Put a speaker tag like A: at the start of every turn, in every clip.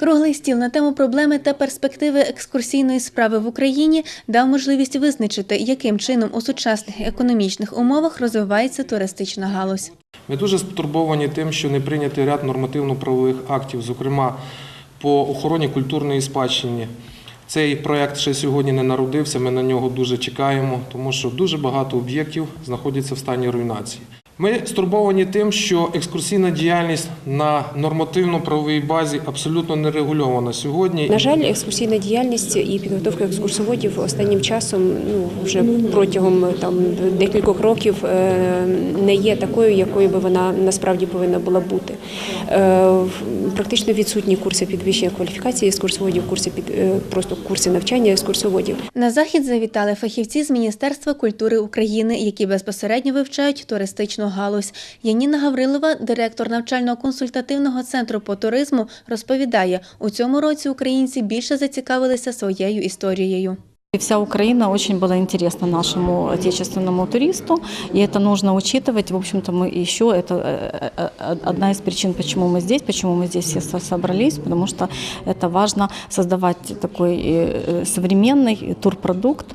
A: Круглий стіл на тему проблеми та перспективи екскурсійної справи в Україні дав можливість визначити, яким чином у сучасних економічних умовах розвивається туристична галузь.
B: Ми дуже стурбовані тим, що не прийнятий ряд нормативно-правових актів, зокрема по охороні культурної спадщини. Цей проект ще сьогодні не народився, ми на нього дуже чекаємо, тому що дуже багато об'єктів знаходяться в стані руйнації. Ми стурбовані тим, що екскурсійна діяльність на нормативно-правовій базі абсолютно не регульована сьогодні.
C: На жаль, екскурсійна діяльність і підготовка екскурсоводів останнім часом, ну вже протягом там декількох років, е, не є такою, якою би вона насправді повинна була бути. Е, Практично відсутні курси підвищення кваліфікації екскурсоводів, курси під е, просто курси навчання екскурсоводів.
A: На захід завітали фахівці з Міністерства культури України, які безпосередньо вивчають туристичну галузь. Яніна Гаврилова, директор навчально-консультативного центру по туризму, розповідає, у цьому році українці більше зацікавилися своєю історією.
D: И Вся Украина очень была интересна нашему отечественному туристу, и это нужно учитывать. В общем-то, мы еще это э, э, одна из причин, почему мы здесь, почему мы здесь все со- собрались, потому что это важно создавать такой э, современный турпродукт.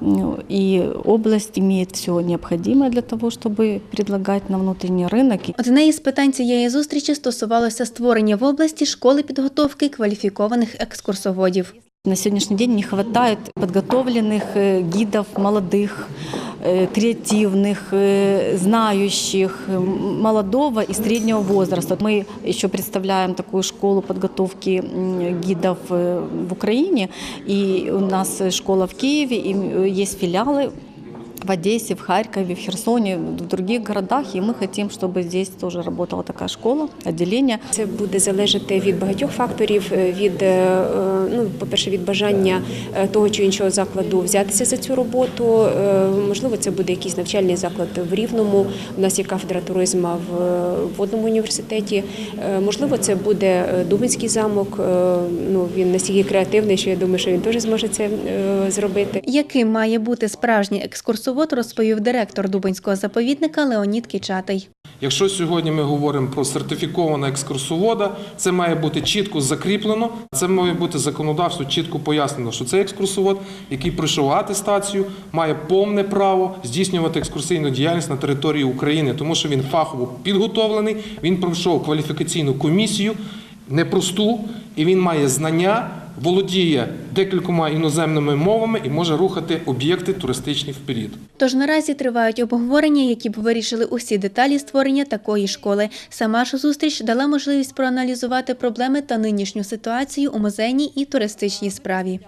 D: Ну, И область имеет все необходимое для того, чтобы предлагать на внутренний рынок.
A: Одне із питань цієї зустрічі стосувалося створення в області школи підготовки кваліфікованих екскурсоводів.
D: На сегодняшний день не хватает подготовленных э, гидов молодых, э, креативных, э, знающих, м, молодого и среднего возраста. Мы еще представляем такую школу подготовки м, гидов э, в Украине, и у нас школа в Киеве, и э, есть филиалы в Одессе, в Харькове, в Херсоне, в других городах, и мы хотим, чтобы здесь тоже работала такая школа, отделение.
C: Це буде залежати від багатьох факторів, е, від е, е, ну, по-перше, від бажання того чи іншого закладу взятися за цю роботу. Можливо, це буде якийсь навчальний заклад в Рівному. У нас є кафедра туризму в водному університеті. Можливо, це буде Дубинський замок. Ну він настільки креативний, що я думаю, що він теж зможе це зробити.
A: Яким має бути справжній екскурсовод, розповів директор Дубинського заповідника Леонід Кічатий.
B: Якщо сьогодні ми говоримо про сертифікованого екскурсовода, це має бути чітко закріплено. Це має бути законодавство чітко пояснено, що цей екскурсовод, який пройшов атестацію, має повне право здійснювати екскурсійну діяльність на території України, тому що він фахово підготовлений, він пройшов кваліфікаційну комісію, непросту, і він має знання, володіє декількома іноземними мовами і може рухати об'єкти туристичні вперед.
A: Тож наразі тривають обговорення, які б вирішили усі деталі створення такої школи. Сама ж зустріч дала можливість проаналізувати проблеми та нинішню ситуацію у музейній і туристичній справі.